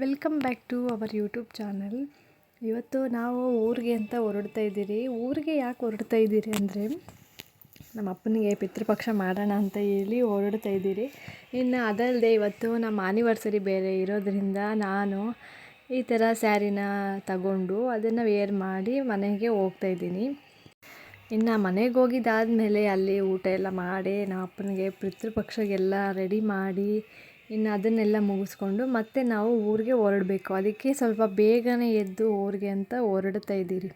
Welcome back to our YouTube channel ಇವತ್ತು ನಾವು ಊರಿಗೆ ಅಂತ ಹೊರಡ್ತಾ ಇದ್ದೀರಿ. ಊರಿಗೆ ಯಾಕೆ ಹೊರಡ್ತಾ ಇದ್ದೀರಿ ಅಂದರೆ ನಮ್ಮ ಅಪ್ಪನಿಗೆ ಪಿತೃಪಕ್ಷ ಮಾಡೋಣ ಅಂತ ಹೇಳಿ ಹೊರಡ್ತಾ ಇದ್ದೀರಿ. ಇನ್ನು ಅದಲ್ಲದೆ ಇವತ್ತು ನಮ್ಮ ಆನಿವರ್ಸರಿ ಬೇರೆ ಇರೋದರಿಂದ ನಾನು ಈ ಥರ ಸ್ಯಾರಿನ ತಗೊಂಡು ಅದನ್ನು ವೇರ್ ಮಾಡಿ ಮನೆಗೆ ಹೋಗ್ತಾ ಇದ್ದೀನಿ. ಇನ್ನು ಮನೆಗೆ ಹೋಗಿದ್ದಾದಮೇಲೆ ಅಲ್ಲಿ ಊಟ ಎಲ್ಲ ಮಾಡಿ ನಮ್ಮ ಅಪ್ಪನಿಗೆ ಪಿತೃಪಕ್ಷಗೆಲ್ಲ ರೆಡಿ ಮಾಡಿ ಇನ್ನು ಅದನ್ನೆಲ್ಲ ಮುಗಿಸ್ಕೊಂಡು ಮತ್ತೆ ನಾವು ಊರಿಗೆ ಹೊರಡಬೇಕು. ಅದಕ್ಕೆ ಸ್ವಲ್ಪ ಬೇಗನೆ ಎದ್ದು ಊರಿಗೆ ಅಂತ ಹೊರಡ್ತಾ ಇದ್ದೀರಿ.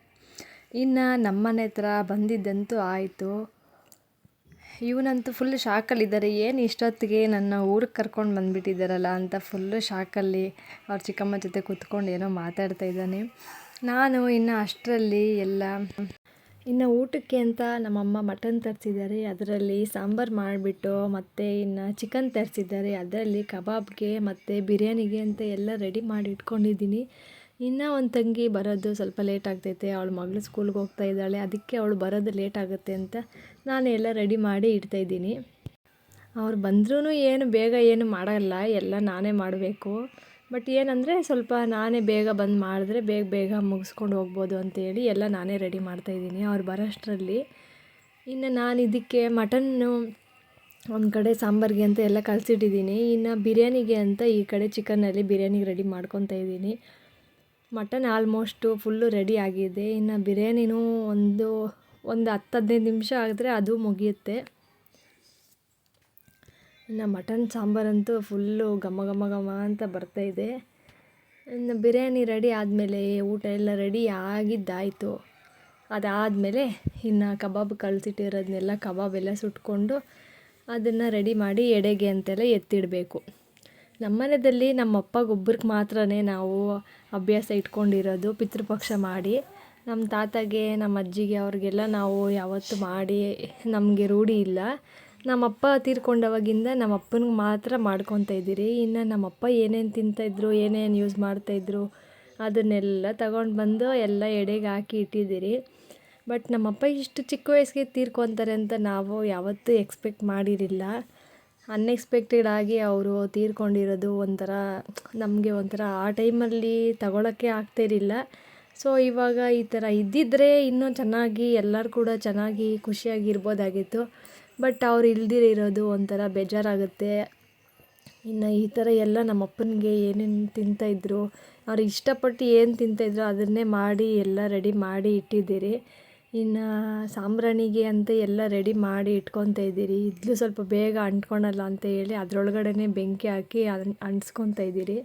ಇನ್ನು ನಮ್ಮನೆ ಹತ್ರ ಬಂದಿದ್ದಂತೂ ಆಯಿತು. ಇವನಂತೂ ಫುಲ್ ಶಾಕಲ್ಲಿದ್ದಾರೆ ಏನು ಇಷ್ಟೊತ್ತಿಗೆ ನನ್ನ ಊರಿಗೆ ಕರ್ಕೊಂಡು ಬಂದುಬಿಟ್ಟಿದ್ದಾರಲ್ಲ ಅಂತ ಫುಲ್ಲು ಶಾಕಲ್ಲಿ ಅವ್ರ ಚಿಕ್ಕಮ್ಮ ಜೊತೆ ಕೂತ್ಕೊಂಡು ಏನೋ ಮಾತಾಡ್ತಾ ಇದ್ದಾನೆ. ನಾನು ಇನ್ನು ಅಷ್ಟರಲ್ಲಿ ಎಲ್ಲ ಇನ್ನು ಊಟಕ್ಕೆ ಅಂತ ನಮ್ಮಮ್ಮ ಮಟನ್ ತರಿಸಿದ್ದಾರೆ. ಅದರಲ್ಲಿ ಸಾಂಬಾರು ಮಾಡಿಬಿಟ್ಟು ಮತ್ತು ಇನ್ನು ಚಿಕನ್ ತರಿಸಿದ್ದಾರೆ. ಅದರಲ್ಲಿ ಕಬಾಬ್ಗೆ ಮತ್ತು ಬಿರಿಯಾನಿಗೆ ಅಂತ ಎಲ್ಲ ರೆಡಿ ಮಾಡಿ ಇಟ್ಕೊಂಡಿದ್ದೀನಿ. ಇನ್ನು ಒಂದು ತಂಗಿ ಬರೋದು ಸ್ವಲ್ಪ ಲೇಟ್ ಆಗ್ತೈತೆ. ಅವಳು ಮಗಳು ಸ್ಕೂಲ್ಗೆ ಹೋಗ್ತಾ ಇದ್ದಾಳೆ. ಅದಕ್ಕೆ ಅವಳು ಬರೋದು ಲೇಟ್ ಆಗುತ್ತೆ ಅಂತ ನಾನು ಎಲ್ಲ ರೆಡಿ ಮಾಡಿ ಇಡ್ತಾಯಿದ್ದೀನಿ ಅವ್ರು ಬಂದ್ರೂ ಏನು ಬೇಗ ಏನು ಮಾಡೋಲ್ಲ. ಎಲ್ಲ ನಾನೇ ಮಾಡಬೇಕು. ಬಟ್ ಏನಂದರೆ ಸ್ವಲ್ಪ ನಾನೇ ಬೇಗ ಬಂದು ಮಾಡಿದ್ರೆ ಬೇಗ ಬೇಗ ಮುಗಿಸ್ಕೊಂಡು ಹೋಗ್ಬೋದು ಅಂತೇಳಿ ಎಲ್ಲ ನಾನೇ ರೆಡಿ ಮಾಡ್ತಾಯಿದ್ದೀನಿ ಅವ್ರು ಬರೋಷ್ಟರಲ್ಲಿ. ಇನ್ನು ನಾನು ಇದಕ್ಕೆ ಮಟನ್ನು ಒಂದು ಕಡೆ ಸಾಂಬಾರಿಗೆ ಅಂತ ಎಲ್ಲ ಕಲಸಿಟ್ಟಿದ್ದೀನಿ ಇನ್ನು ಬಿರಿಯಾನಿಗೆ ಅಂತ ಈ ಕಡೆ ಚಿಕನ್ನಲ್ಲಿ ಬಿರಿಯಾನಿಗೆ ರೆಡಿ ಮಾಡ್ಕೊತಾ ಇದ್ದೀನಿ. ಮಟನ್ ಆಲ್ಮೋಸ್ಟು ಫುಲ್ಲು ರೆಡಿ ಆಗಿದೆ. ಇನ್ನು ಬಿರಿಯಾನಿನೂ ಒಂದು ಒಂದು ಹತ್ತು ಹದಿನೈದು ನಿಮಿಷ ಆದರೆ ಅದು ಮುಗಿಯುತ್ತೆ. ಇನ್ನು ಮಟನ್ ಸಾಂಬಾರಂತೂ ಫುಲ್ಲು ಘಮ ಘಮ ಘಮ ಅಂತ ಬರ್ತಾಯಿದೆ ಇನ್ನು ಬಿರಿಯಾನಿ ರೆಡಿ ಆದಮೇಲೆ ಊಟ ಎಲ್ಲ ರೆಡಿ ಆಗಿದ್ದಾಯಿತು. ಅದಾದಮೇಲೆ ಇನ್ನು ಕಬಾಬ್ ಕಳಿಸಿಟ್ಟಿರೋದನ್ನೆಲ್ಲ ಕಬಾಬ್ ಎಲ್ಲ ಸುಟ್ಕೊಂಡು ಅದನ್ನು ರೆಡಿ ಮಾಡಿ ಎಡೆಗೆ ಅಂತೆಲ್ಲ ಎತ್ತಿಡಬೇಕು. ನಮ್ಮನೆಯಲ್ಲಿ ನಮ್ಮ ಅಪ್ಪಗೊಬ್ರಿಗೆ ಮಾತ್ರ ನಾವು ಅಭ್ಯಾಸ ಇಟ್ಕೊಂಡಿರೋದು ಪಿತೃಪಕ್ಷ ಮಾಡಿ. ನಮ್ಮ ತಾತಗೆ, ನಮ್ಮ ಅಜ್ಜಿಗೆ ಅವ್ರಿಗೆಲ್ಲ ನಾವು ಯಾವತ್ತು ಮಾಡಿ ನಮಗೆ ರೂಢಿ ಇಲ್ಲ. ನಮ್ಮಪ್ಪ ತೀರ್ಕೊಂಡವಾಗಿಂದ ನಮ್ಮ ಅಪ್ಪನಿಗೆ ಮಾತ್ರ ಮಾಡ್ಕೊತ ಇದ್ದೀರಿ. ಇನ್ನು ನಮ್ಮಪ್ಪ ಏನೇನು ತಿಂತಾಯಿದ್ರು ಏನೇನು ಯೂಸ್ ಮಾಡ್ತಾಯಿದ್ರು ಅದನ್ನೆಲ್ಲ ತಗೊಂಡು ಬಂದು ಎಲ್ಲ ಎಡೆಗೆ ಹಾಕಿ ಇಟ್ಟಿದ್ದೀರಿ. ಬಟ್ ನಮ್ಮಪ್ಪ ಇಷ್ಟು ಚಿಕ್ಕ ವಯಸ್ಸಿಗೆ ತೀರ್ಕೊತಾರೆ ಅಂತ ನಾವು ಯಾವತ್ತೂ ಎಕ್ಸ್ಪೆಕ್ಟ್ ಮಾಡಿರಲಿಲ್ಲ. ಅನ್ಎಕ್ಸ್ಪೆಕ್ಟೆಡ್ ಆಗಿ ಅವರು ತೀರ್ಕೊಂಡಿರೋದು ಒಂಥರ, ನಮಗೆ ಒಂಥರ ಆ ಟೈಮಲ್ಲಿ ತಗೊಳ್ಳೋಕ್ಕೆ ಆಗ್ತಿರಲಿಲ್ಲ ಸೊ ಇವಾಗ ಈ ಥರ ಇದ್ದಿದ್ದರೆ ಇನ್ನೂ ಚೆನ್ನಾಗಿ ಎಲ್ಲರೂ ಕೂಡ ಚೆನ್ನಾಗಿ ಖುಷಿಯಾಗಿರ್ಬೋದಾಗಿತ್ತು ಬಟ್ ಅವ್ರು ಇಲ್ದಿರಿರೋದು ಒಂಥರ ಬೇಜಾರಾಗುತ್ತೆ. ಇನ್ನು ಈ ಥರ ಎಲ್ಲ ನಮ್ಮ ಅಪ್ಪನಿಗೆ ಏನೇನು ತಿಂತಾಯಿದ್ರು ಅವ್ರು ಇಷ್ಟಪಟ್ಟು ಏನು ತಿಂತಾಯಿದ್ರು ಅದನ್ನೇ ಮಾಡಿ ಎಲ್ಲ ರೆಡಿ ಮಾಡಿ ಇಟ್ಟಿದ್ದೀರಿ. ಇನ್ನು ಸಾಂಬ್ರಾಣಿಗೆ ಅಂತ ಎಲ್ಲ ರೆಡಿ ಮಾಡಿ ಇಟ್ಕೊತಾ ಇದ್ದೀರಿ. ಇದ್ಲು ಸ್ವಲ್ಪ ಬೇಗ ಅಂಟ್ಕೊಳಲ್ಲ ಅಂತ ಹೇಳಿ ಅದರೊಳಗಡೆ ಬೆಂಕಿ ಹಾಕಿ ಅಂಟ್ಸ್ಕೊತಾ ಇದ್ದೀರಿ.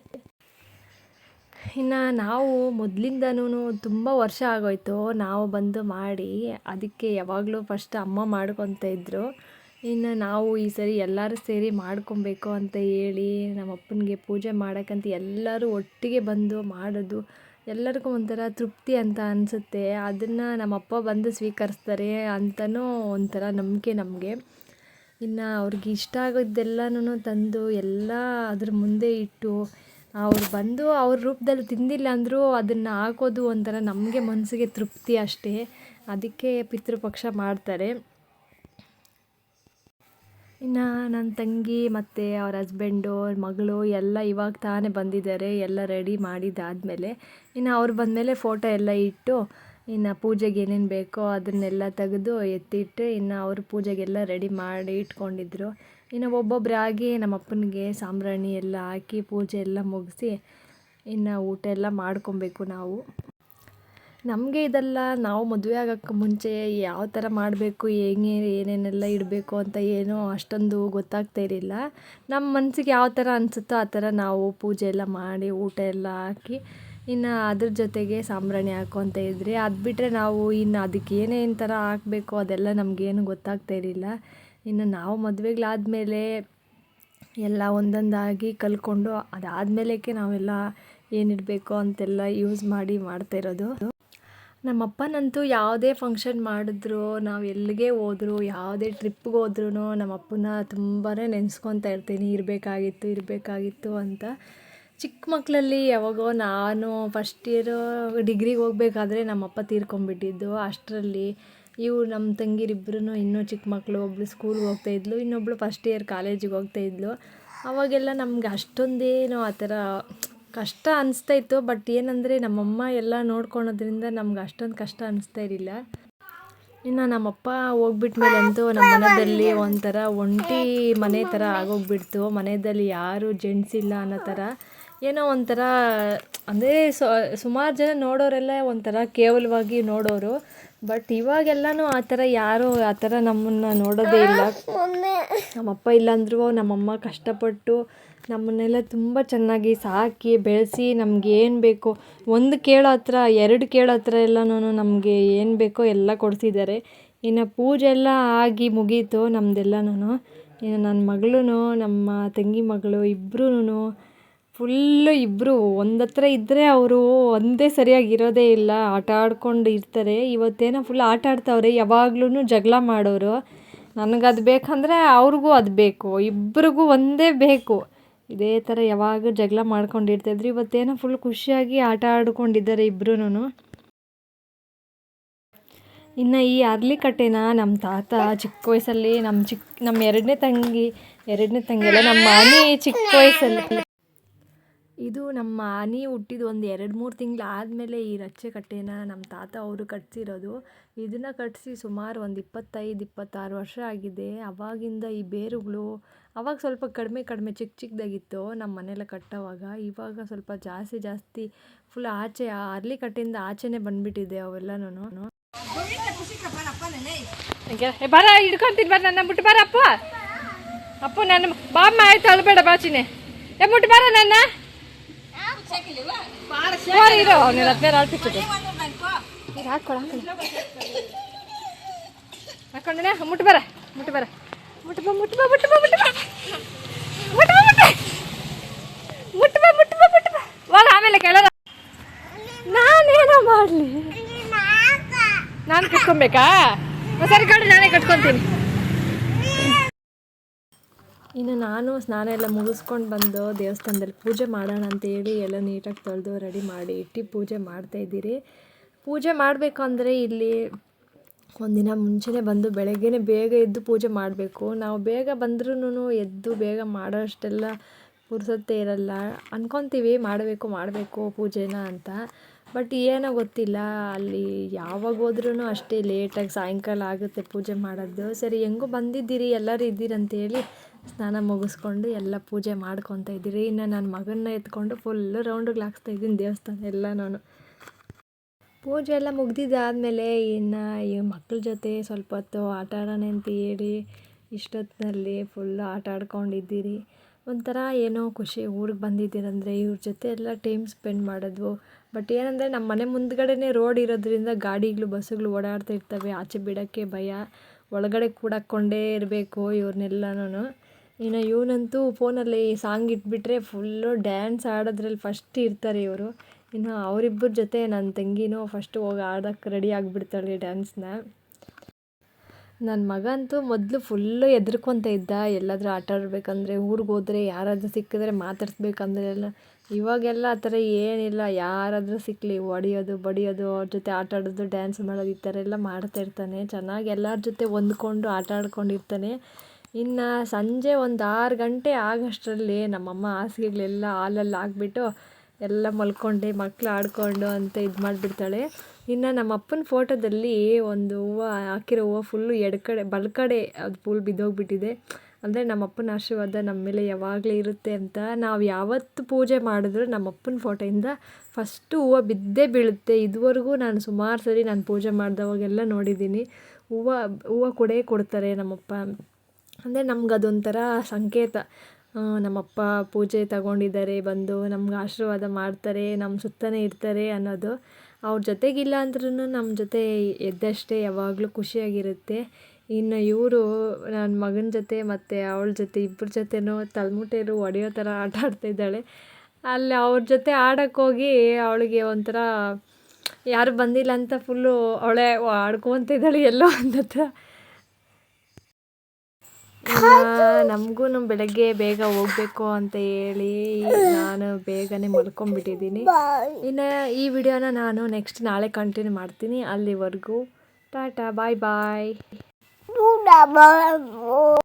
ಇನ್ನು ನಾವು ಮೊದಲಿಂದನೂ ತುಂಬ ವರ್ಷ ಆಗೋಯ್ತು. ನಾವು ಬಂದು ಮಾಡಿ ಅದಕ್ಕೆ ಯಾವಾಗಲೂ ಫಸ್ಟ್ ಅಮ್ಮ ಮಾಡ್ಕೊತ ಇದ್ದರು ಇನ್ನು ನಾವು ಈ ಸರಿ ಎಲ್ಲರೂ ಸೇರಿ ಮಾಡ್ಕೊಬೇಕು ಅಂತ ಹೇಳಿ ನಮ್ಮ ಅಪ್ಪನಿಗೆ ಪೂಜೆ ಮಾಡೋಕ್ಕಂತ ಎಲ್ಲರೂ ಒಟ್ಟಿಗೆ ಬಂದು ಮಾಡೋದು ಎಲ್ಲರಿಗೂ ಒಂಥರ ತೃಪ್ತಿ ಅಂತ ಅನಿಸುತ್ತೆ. ಅದನ್ನು ನಮ್ಮಪ್ಪ ಬಂದು ಸ್ವೀಕರಿಸ್ತಾರೆ ಅಂತಲೂ ಒಂಥರ ನಂಬಿಕೆ ನಮಗೆ. ಇನ್ನು ಅವ್ರಿಗೆ ಇಷ್ಟ ಆಗೋದೆಲ್ಲನೂ ತಂದು ಎಲ್ಲ ಅದ್ರ ಮುಂದೆ ಇಟ್ಟು ಅವ್ರು ಬಂದು ಅವ್ರ ರೂಪದಲ್ಲಿ ತಿಂದಿಲ್ಲ ಅಂದರೂ ಅದನ್ನು ಹಾಕೋದು ಒಂಥರ ನಮಗೆ ಮನಸ್ಸಿಗೆ ತೃಪ್ತಿ ಅಷ್ಟೇ. ಅದಕ್ಕೆ ಪಿತೃಪಕ್ಷ ಮಾಡ್ತಾರೆ. ಇನ್ನು ನನ್ನ ತಂಗಿ ಮತ್ತು ಅವ್ರ ಹಸ್ಬೆಂಡು ಮಗಳು ಎಲ್ಲ ಇವಾಗ ತಾನೇ ಬಂದಿದ್ದಾರೆ, ಎಲ್ಲ ರೆಡಿ ಮಾಡಿದ್ದಾದಮೇಲೆ. ಇನ್ನು ಅವ್ರು ಬಂದಮೇಲೆ ಫೋಟೋ ಎಲ್ಲ ಇಟ್ಟು, ಇನ್ನು ಪೂಜೆಗೆ ಏನೇನು ಬೇಕೋ ಅದನ್ನೆಲ್ಲ ತೆಗೆದು ಎತ್ತಿಟ್ಟು, ಇನ್ನು ಅವರು ಪೂಜೆಗೆಲ್ಲ ರೆಡಿ ಮಾಡಿ ಇಟ್ಕೊಂಡಿದ್ರು. ಇನ್ನು ಒಬ್ಬೊಬ್ಬರಾಗಿ ನಮ್ಮ ಅಪ್ಪನಿಗೆ ಸಾಂಬ್ರಾಣಿ ಎಲ್ಲ ಹಾಕಿ ಪೂಜೆ ಎಲ್ಲ ಮುಗಿಸಿ ಇನ್ನು ಊಟ ಎಲ್ಲ ಮಾಡ್ಕೊಬೇಕು ನಾವು. ನಮಗೆ ಇದೆಲ್ಲ ನಾವು ಮದುವೆ ಆಗೋಕ್ಕೆ ಮುಂಚೆ ಯಾವ ಥರ ಮಾಡಬೇಕು, ಹೆಂಗೆ, ಏನೇನೆಲ್ಲ ಇಡಬೇಕು ಅಂತ ಏನೂ ಅಷ್ಟೊಂದು ಗೊತ್ತಾಗ್ತಾ ಇರಲಿಲ್ಲ. ನಮ್ಮ ಮನಸ್ಸಿಗೆ ಯಾವ ಥರ ಅನಿಸುತ್ತೋ ಆ ಥರ ನಾವು ಪೂಜೆ ಎಲ್ಲ ಮಾಡಿ ಊಟ ಎಲ್ಲ ಹಾಕಿ ಇನ್ನು ಅದ್ರ ಜೊತೆಗೆ ಸಾಂಬ್ರಾಣಿ ಹಾಕೊತ ಇದ್ರಿ. ಅದು ಬಿಟ್ಟರೆ ನಾವು ಇನ್ನು ಅದಕ್ಕೆ ಏನೇನು ಥರ ಹಾಕಬೇಕು ಅದೆಲ್ಲ ನಮಗೇನು ಗೊತ್ತಾಗ್ತಾ ಇರಲಿಲ್ಲ. ಇನ್ನು ನಾವು ಮದುವೆಗಳಾದಮೇಲೆ ಎಲ್ಲ ಒಂದೊಂದಾಗಿ ಕಲ್ತ್ಕೊಂಡು ಅದಾದಮೇಲೆಕ್ಕೆ ನಾವೆಲ್ಲ ಏನಿರಬೇಕು ಅಂತೆಲ್ಲ ಯೂಸ್ ಮಾಡಿ ಮಾಡ್ತಾ ಇರೋದು. ನಮ್ಮಪ್ಪನಂತೂ ಯಾವುದೇ ಫಂಕ್ಷನ್ ಮಾಡಿದ್ರು ನಾವು ಎಲ್ಲಿಗೆ ಹೋದ್ರು, ಯಾವುದೇ ಟ್ರಿಪ್ಗೆ ಹೋದ್ರೂ ನಮ್ಮಪ್ಪನ ತುಂಬಾ ನೆನೆಸ್ಕೊತಾ ಇರ್ತೀನಿ, ಇರಬೇಕಾಗಿತ್ತು ಇರಬೇಕಾಗಿತ್ತು ಅಂತ. ಚಿಕ್ಕ ಮಕ್ಕಳಲ್ಲಿ ಯಾವಾಗೋ ನಾನು ಫಸ್ಟ್ ಇಯರು ಡಿಗ್ರಿಗೆ ಹೋಗಬೇಕಾದ್ರೆ ನಮ್ಮಪ್ಪ ತೀರ್ಕೊಂಬಿಟ್ಟಿದ್ದು ಅಷ್ಟರಲ್ಲಿ. ಇವು ನಮ್ಮ ತಂಗಿರಿಬ್ರು ಇನ್ನೂ ಚಿಕ್ಕ ಮಕ್ಕಳು ಒಬ್ಬಳು ಸ್ಕೂಲ್ಗೆ ಹೋಗ್ತಾಯಿದ್ಲು ಇನ್ನೊಬ್ಬಳು ಫಸ್ಟ್ ಇಯರ್ ಕಾಲೇಜಿಗೆ ಹೋಗ್ತಾಯಿದ್ಲು ಅವಾಗೆಲ್ಲ ನಮ್ಗೆ ಅಷ್ಟೊಂದೇನು ಆ ಥರ ಕಷ್ಟ ಅನಿಸ್ತಾ ಇತ್ತು ಬಟ್ ಏನಂದರೆ ನಮ್ಮಮ್ಮ ಎಲ್ಲ ನೋಡ್ಕೊಳೋದ್ರಿಂದ ನಮ್ಗೆ ಅಷ್ಟೊಂದು ಕಷ್ಟ ಅನಿಸ್ತಾ ಇರಲಿಲ್ಲ. ಇನ್ನು ನಮ್ಮಪ್ಪ ಹೋಗ್ಬಿಟ್ಮೇಲೆ ಅಂತೂ ನಮ್ಮ ಮನೆಯಲ್ಲಿ ಒಂಥರ ಒಂಟಿ ಮನೆ ಥರ ಆಗೋಗ್ಬಿಡ್ತು. ಮನೆಯಲ್ಲಿ ಯಾರು ಜೆಂಟ್ಸ್ ಇಲ್ಲ ಅನ್ನೋ ಥರ. ಏನೋ ಒಂಥರ, ಅಂದರೆ ಸುಮಾರು ಜನ ನೋಡೋರೆಲ್ಲ ಒಂಥರ ಕೇವಲವಾಗಿ ನೋಡೋರು. ಬಟ್ ಇವಾಗೆಲ್ಲನೂ ಆ ಥರ ಯಾರೂ ಆ ಥರ ನಮ್ಮನ್ನು ನೋಡೋದೇ ಇಲ್ಲ. ನಮ್ಮಪ್ಪ ಇಲ್ಲಾಂದ್ರೂ ನಮ್ಮಮ್ಮ ಕಷ್ಟಪಟ್ಟು ನಮ್ಮನ್ನೆಲ್ಲ ತುಂಬ ಚೆನ್ನಾಗಿ ಸಾಕಿ ಬೆಳೆಸಿ ನಮ್ಗೆ ಏನು ಬೇಕೋ ಒಂದು ಕೇಳೋ ಹತ್ರ ಎರಡು ಕೇಳೋ ಹತ್ರ ಎಲ್ಲನೂ ನಮಗೆ ಏನು ಬೇಕೋ ಎಲ್ಲ ಕೊಡಿಸಿದ್ದಾರೆ. ಇನ್ನು ಪೂಜೆ ಎಲ್ಲ ಆಗಿ ಮುಗೀತು ನಮ್ಮದೆಲ್ಲನೂ ಇನ್ನು ನನ್ನ ಮಗಳೂ ನಮ್ಮ ತಂಗಿ ಮಗಳು ಇಬ್ಬರೂ ಫುಲ್ಲು ಇಬ್ಬರು ಒಂದತ್ರ ಇದ್ದರೆ ಅವರು ಒಂದೇ ಸರಿಯಾಗಿ ಇರೋದೇ ಇಲ್ಲ, ಆಟ ಆಡ್ಕೊಂಡು ಇರ್ತಾರೆ. ಇವತ್ತೇನೋ ಫುಲ್ ಆಟ ಆಡ್ತಾವ್ರೆ ಯಾವಾಗ್ಲೂ ಜಗಳ ಮಾಡೋರು. ನನಗೆ ಅದು ಬೇಕಂದರೆ ಅವ್ರಿಗೂ ಅದು ಬೇಕು, ಇಬ್ರಿಗೂ ಒಂದೇ ಬೇಕು. ಇದೇ ಥರ ಯಾವಾಗ ಜಗಳ ಮಾಡ್ಕೊಂಡಿರ್ತಾಯಿದ್ರು ಇವತ್ತೇನೋ ಫುಲ್ ಖುಷಿಯಾಗಿ ಆಟ ಆಡ್ಕೊಂಡಿದ್ದಾರೆ ಇಬ್ರೂನು ಇನ್ನು ಈ ಅರ್ಲಿಕಟ್ಟೆನ ನಮ್ಮ ತಾತ ಚಿಕ್ಕ ವಯಸ್ಸಲ್ಲಿ ನಮ್ಮ ಚಿಕ್ಕ ನಮ್ಮ ಎರಡನೇ ತಂಗಿ ಎರಡನೇ ತಂಗಿ ಅಲ್ಲ ನಮ್ಮ ಮನೆ ಚಿಕ್ಕ ವಯಸ್ಸಲ್ಲಿ. ಇದು ನಮ್ಮ ಆನೆ ಹುಟ್ಟಿದ ಒಂದು ಎರಡು ಮೂರು ತಿಂಗಳು ಆದಮೇಲೆ ಈ ರಚ್ಚೆ ಕಟ್ಟೆನ ನಮ್ಮ ತಾತ ಅವರು ಕಟ್ಸಿರೋದು. ಇದನ್ನು ಕಟ್ಟಿಸಿ ಸುಮಾರು ಒಂದು ಇಪ್ಪತ್ತೈದು, ಇಪ್ಪತ್ತಾರು ವರ್ಷ ಆಗಿದೆ. ಅವಾಗಿಂದ ಈ ಬೇರುಗಳು ಅವಾಗ ಸ್ವಲ್ಪ ಕಡಿಮೆ ಕಡಿಮೆ ಚಿಕ್ಕ ಚಿಕ್ಕದಾಗಿತ್ತು ನಮ್ಮ ಮನೆಯಲ್ಲ ಕಟ್ಟೋವಾಗ. ಇವಾಗ ಸ್ವಲ್ಪ ಜಾಸ್ತಿ ಜಾಸ್ತಿ ಫುಲ್ ಆಚೆ ಅರ್ಲಿ ಕಟ್ಟಿಂದ ಆಚೆನೇ ಬಂದ್ಬಿಟ್ಟಿದೆ ಅವೆಲ್ಲನೂ ಬರ, ಹಿಡ್ಕೊಂತೀನಿ, ಬರ, ನನ್ನ ಬಿಟ್ಟು ಬರ ಅಪ್ಪ. ಅಪ್ಪ, ನನ್ನ ಬಾಮ್ಮ, ಆಯ್ತು, ಅಳ್ಬೇಡ, ಬಾಚಿನೇ. ಮುಟ್ಟು ಬರ, ನನ್ನ. ಇರೋ ನೀನು ಹದಿನೈದು ಮುಟ್ಟು ಬರ ಮುಟ್ಟು ಬರ ಮುಟ್ಟು ಬಾ ಮುಟ್ಟು ಬಾ ಮುಟ್ಟು ಬಾ ಮುಟ್ಟು ಬಾ ಮುಟ್ಟು ಬಾ ಆಮೇಲೆ ಕೇಳಲ್ಲ ನಾನೇನೋ ಮಾಡಲಿ? ನಾನು ಕಟ್ಕೊಬೇಕಾ? ಸರಿ ಕಡೆ ನಾನೇ ಕಟ್ಕೊತೀನಿ. ಇನ್ನು ನಾನು ಸ್ನಾನ ಎಲ್ಲ ಮುಗಿಸ್ಕೊಂಡು ಬಂದು ದೇವಸ್ಥಾನದಲ್ಲಿ ಪೂಜೆ ಮಾಡೋಣ ಅಂತ ಹೇಳಿ ಎಲ್ಲ ನೀಟಾಗಿ ತೊಳೆದು ರೆಡಿ ಮಾಡಿ ಇಟ್ಟು ಪೂಜೆ ಮಾಡ್ತಾಯಿದ್ದೀರಿ ಪೂಜೆ ಮಾಡಬೇಕು ಅಂದರೆ ಇಲ್ಲಿ ಒಂದಿನ ಮುಂಚೆನೇ ಬಂದು ಬೆಳಗ್ಗೆನೇ ಬೇಗ ಎದ್ದು ಪೂಜೆ ಮಾಡಬೇಕು. ನಾವು ಬೇಗ ಬಂದ್ರೂ ಎದ್ದು ಬೇಗ ಮಾಡೋ ಅಷ್ಟೆಲ್ಲ ಪುರ್ಸೊತ್ತೇ ಇರಲ್ಲ. ಅನ್ಕೊತೀವಿ ಮಾಡಬೇಕು ಮಾಡಬೇಕು ಪೂಜೆನ ಅಂತ. ಬಟ್ ಏನೋ ಗೊತ್ತಿಲ್ಲ, ಅಲ್ಲಿ ಯಾವಾಗ ಹೋದ್ರೂ ಅಷ್ಟೇ ಲೇಟಾಗಿ ಸಾಯಂಕಾಲ ಆಗುತ್ತೆ ಪೂಜೆ ಮಾಡೋದು. ಸರಿ, ಹೆಂಗೂ ಬಂದಿದ್ದೀರಿ, ಎಲ್ಲರೂ ಇದ್ದೀರಂತೇಳಿ ಸ್ನಾನ ಮುಗಿಸ್ಕೊಂಡು ಎಲ್ಲ ಪೂಜೆ ಮಾಡ್ಕೊತ ಇದ್ದೀರಿ. ಇನ್ನು ನನ್ನ ಮಗನ್ನ ಎತ್ಕೊಂಡು ಫುಲ್ಲು ರೌಂಡಿಗೆ ಹಾಕ್ಸ್ತಾ ಇದ್ದೀನಿ ದೇವಸ್ಥಾನ ಎಲ್ಲ ನಾನು. ಪೂಜೆ ಎಲ್ಲ ಮುಗ್ದಿದ್ದಾದಮೇಲೆ ಇನ್ನು ಈ ಮಕ್ಕಳ ಜೊತೆ ಸ್ವಲ್ಪ ಹೊತ್ತು ಆಟ ಆಡೋಣ ಅಂತ ಹೇಳಿ ಇಷ್ಟೊತ್ತಿನಲ್ಲಿ ಫುಲ್ಲು ಆಟ ಆಡ್ಕೊಂಡಿದ್ದೀರಿ. ಒಂಥರ ಏನೋ ಖುಷಿ ಊರಿಗೆ ಬಂದಿದ್ದೀರಂದರೆ ಇವ್ರ ಜೊತೆ ಎಲ್ಲ ಟೈಮ್ ಸ್ಪೆಂಡ್ ಮಾಡೋದು. ಬಟ್ ಏನಂದರೆ ನಮ್ಮ ಮನೆ ಮುಂದ್ಗಡೆನೇ ರೋಡ್ ಇರೋದ್ರಿಂದ ಗಾಡಿಗಳು, ಬಸ್ಸುಗಳು ಓಡಾಡ್ತಾ ಇರ್ತವೆ. ಆಚೆ ಬಿಡೋಕ್ಕೆ ಭಯ. ಒಳಗಡೆ ಕೂಡಾಕ್ಕೊಂಡೇ ಇರಬೇಕು ಇವ್ರನ್ನೆಲ್ಲನೂ ಇನ್ನು ಇವನಂತೂ ಫೋನಲ್ಲಿ ಸಾಂಗ್ ಇಟ್ಬಿಟ್ರೆ ಫುಲ್ಲು ಡ್ಯಾನ್ಸ್ ಆಡೋದ್ರಲ್ಲಿ ಫಸ್ಟ್ ಇರ್ತಾರೆ ಇವರು. ಇನ್ನು ಅವರಿಬ್ಬರ ಜೊತೆ ನನ್ನ ತಂಗಿನೂ ಫಸ್ಟು ಹೋಗಿ ಆಡೋಕ್ಕೆ ರೆಡಿ ಆಗಿಬಿಡ್ತಾಳೆ ಡ್ಯಾನ್ಸ್ನ. ನನ್ನ ಮಗ ಅಂತೂ ಮೊದಲು ಫುಲ್ಲು ಹೆದ್ರ್ಕೊತ ಇದ್ದ, ಎಲ್ಲಾದರೂ ಆಟ ಆಡಬೇಕಂದ್ರೆ ಊರಿಗೆ ಹೋದರೆ ಯಾರಾದರೂ ಸಿಕ್ಕಿದ್ರೆ ಮಾತಾಡ್ಸ್ಬೇಕಂದ್ರೆ ಎಲ್ಲ ಇವಾಗೆಲ್ಲ ಆ ಥರ ಏನಿಲ್ಲ, ಯಾರಾದರೂ ಸಿಕ್ಕಲಿ ಹೊಡಿಯೋದು, ಬಡಿಯೋದು, ಅವ್ರ ಜೊತೆ ಆಟ ಆಡೋದು, ಡ್ಯಾನ್ಸ್ ಮಾಡೋದು ಈ ಥರ ಎಲ್ಲ ಮಾಡ್ತಾಯಿರ್ತಾನೆ ಚೆನ್ನಾಗಿ ಎಲ್ಲರ ಜೊತೆ ಹೊಂದ್ಕೊಂಡು, ಆಟ ಆಡ್ಕೊಂಡಿರ್ತಾನೆ. ಇನ್ನು ಸಂಜೆ ಒಂದು ಆರು ಗಂಟೆ ಆಗೋಷ್ಟರಲ್ಲಿ ನಮ್ಮಮ್ಮ ಹಾಸಿಗೆಗಳೆಲ್ಲ ಹಾಲಲ್ಲಿ ಹಾಕ್ಬಿಟ್ಟು ಎಲ್ಲ ಮಲ್ಕೊಂಡು ಮಕ್ಕಳು ಆಡ್ಕೊಂಡು ಅಂತ ಇದು ಮಾಡಿಬಿಡ್ತಾಳೆ. ಇನ್ನು ನಮ್ಮ ಅಪ್ಪನ ಫೋಟೋದಲ್ಲಿ ಒಂದು ಹೂವು, ಹಾಕಿರೋ ಹೂವು ಫುಲ್ಲು ಎಡ ಕಡೆ, ಬಲ ಕಡೆ ಅದು ಫುಲ್ ಬಿದ್ದೋಗ್ಬಿಟ್ಟಿದೆ. ಅಂದರೆ ನಮ್ಮ ಅಪ್ಪನ ಆಶೀರ್ವಾದ ನಮ್ಮ ಮೇಲೆ ಯಾವಾಗಲೂ ಇರುತ್ತೆ ಅಂತ. ನಾವು ಯಾವತ್ತು ಪೂಜೆ ಮಾಡಿದ್ರು ನಮ್ಮ ಅಪ್ಪನ ಫೋಟೋಯಿಂದ ಫಸ್ಟು ಹೂವು ಬಿದ್ದೇ ಬೀಳುತ್ತೆ. ಇದುವರೆಗೂ ನಾನು ಸುಮಾರು ಸರಿ ನಾನು ಪೂಜೆ ಮಾಡಿದವಾಗೆಲ್ಲ ನೋಡಿದ್ದೀನಿ. ಹೂವು ಹೂವು ಕೊಡೇ ಕೊಡ್ತಾರೆ ನಮ್ಮಪ್ಪ. ಅಂದರೆ ನಮ್ಗೆ ಅದೊಂಥರ ಸಂಕೇತ. ನಮ್ಮಪ್ಪ ಪೂಜೆ ತಗೊಂಡಿದ್ದಾರೆ, ಬಂದು ನಮ್ಗೆ ಆಶೀರ್ವಾದ ಮಾಡ್ತಾರೆ ನಮ್ಮ ಸುತ್ತನೇ ಇರ್ತಾರೆ ಅನ್ನೋದು. ಅವ್ರ ಜೊತೆಗಿಲ್ಲ ಅಂದ್ರೂ ನಮ್ಮ ಜೊತೆ ಎದ್ದಷ್ಟೇ ಯಾವಾಗಲೂ ಖುಷಿಯಾಗಿರುತ್ತೆ. ಇನ್ನು ಇವರು ನನ್ನ ಮಗನ ಜೊತೆ ಮತ್ತು ಅವಳ ಜೊತೆ ಇಬ್ಬರ ಜೊತೆನೂ ತಲೆಮುಟೇರು ಒಡೆಯೋ ಥರ ಆಟ ಆಡ್ತಾಯಿದ್ದಾಳೆ ಅಲ್ಲಿ ಅವ್ರ ಜೊತೆ ಆಡೋಕ್ಕೋಗಿ ಅವಳಿಗೆ ಒಂಥರ ಯಾರು ಬಂದಿಲ್ಲ ಅಂತ ಫುಲ್ಲು ಅವಳೇ ಆಡ್ಕೊತಿದ್ದಾಳೆ ಎಲ್ಲೋ ಒಂದು ಹತ್ರ. ನಮಗೂ ಬೆಳಗ್ಗೆ ಬೇಗ ಹೋಗ್ಬೇಕು ಅಂತ ಹೇಳಿ ನಾನು ಬೇಗನೆ ಮಲ್ಕೊಂಡ್ಬಿಟ್ಟಿದ್ದೀನಿ. ಇನ್ನು ಈ ವಿಡಿಯೋನ ನಾನು ನೆಕ್ಸ್ಟ್ ನಾಳೆ ಕಂಟಿನ್ಯೂ ಮಾಡ್ತೀನಿ ಅಲ್ಲಿವರೆಗೂ. ಟಾಟಾ ಬಾಯ್ ಬಾಯ್